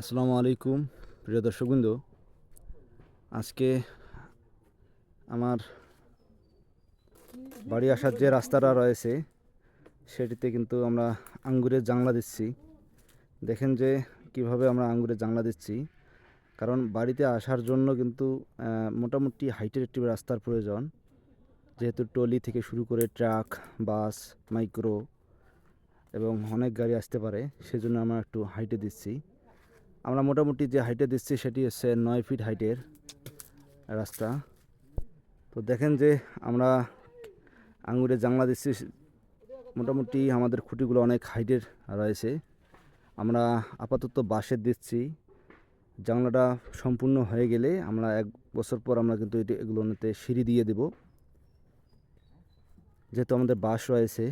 আসসালামু আলাইকুম, প্রিয় দর্শকবৃন্দ। আজকে আমার বাড়ি আসার যে রাস্তাটা রয়েছে, সেটিতে কিন্তু আমরা আঙ্গুরের জাংলা দিচ্ছি। দেখেন যে কীভাবে আমরা আঙ্গুরের জাংলা দিচ্ছি। কারণ বাড়িতে আসার জন্য কিন্তু মোটামুটি হাইটের একটি রাস্তার প্রয়োজন। যেহেতু টলি থেকে শুরু করে ট্রাক, বাস, মাইক্রো এবং অনেক গাড়ি আসতে পারে, সেজন্য আমরা একটু হাইটে দিচ্ছি। আমরা মোটামুটি যে হাইটে দিচ্ছি সেটি হচ্ছে নয় ফিট হাইটের রাস্তা। তো দেখেন যে আমরা আঙুরের জানলা দিচ্ছি, মোটামুটি আমাদের খুঁটিগুলো অনেক হাইটের রয়েছে। আমরা আপাতত বাঁশের দিচ্ছি। জানলাটা সম্পূর্ণ হয়ে গেলে আমরা এক বছর পর আমরা কিন্তু এটি এগুলোতে সিঁড়ি দিয়ে দেব। যেহেতু আমাদের বাঁশ রয়েছে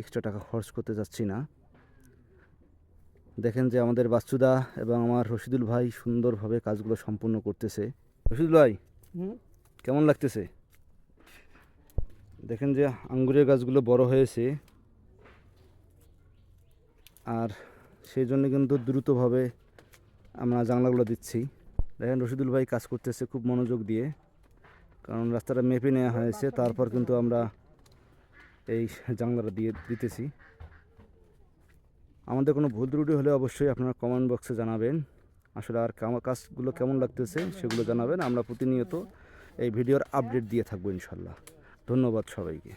এক্সট্রা টাকা খরচ করতে যাচ্ছি না। দেখেন যে আমাদের বাচ্চুদা এবং আমার রশিদুল ভাই সুন্দরভাবে কাজগুলো সম্পূর্ণ করতেছে। রশিদুল ভাই কেমন লাগতেছে? দেখেন যে আঙ্গুরের গাছগুলো বড় হয়েছে। আর সেই জন্য কিন্তু দ্রুতভাবে আমরা জানলাগুলো দিচ্ছি। দেখেন রশিদুল ভাই কাজ করতেছে খুব মনোযোগ দিয়ে কারণ রাস্তাটা মেপে নেওয়া হয়েছে। তারপর কিন্তু আমরা এই জানলাটা দিয়ে দিতেছি। আমাদের কোনো ভুল ত্রুটি হলে অবশ্যই আপনারা কমেন্ট বক্সে জানাবেন। আসলে আর কাজগুলো কেমন লাগতেছে সেগুলো জানাবেন। আমরা প্রতিনিয়ত এই ভিডিওর আপডেট দিয়ে থাকব ইনশাল্লাহ। ধন্যবাদ সবাইকে।